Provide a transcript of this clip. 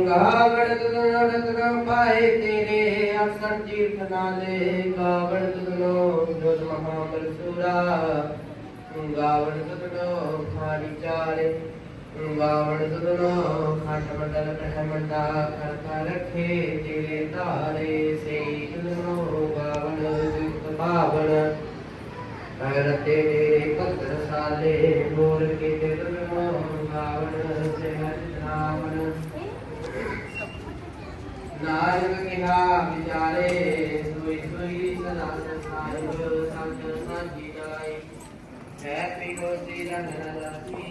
ਗਾਵਣ ਤੁਨਨ ਤੁਰੰ ਪਾਏ ਤੇਰੇ ਅਸਰ ਤੀਰਥ ਨਾਲੇ ਗਾਵਣ ਤੁਨੋ ਜੋਤ ਮਹਾ ਮਨਸੂਰਾ ਗਾਵਣ ਤੁਨੋ ਖਾਰੀ ਚਾਰੇ ਗਾਵਣ ਤੁਨੋ ਖਾਟ ਮੰਡਲ ਬ੍ਰਹਮੰਡਾ ਕਰ ਕਰ ਰੱਖੇ ਤੇਰੇ ਧਾਰੇ ਸੇ ਤੁਨੋ ਗਾਵਣ ਜਿਤ ਭਾਵਣ अगर मेरे पत्र साले, मोर के दिल भावन से रावण नारद किहा विचारे सोई सोई सदा साहिब संत साथी जाई हैप्पी को श्री रंग रश्मि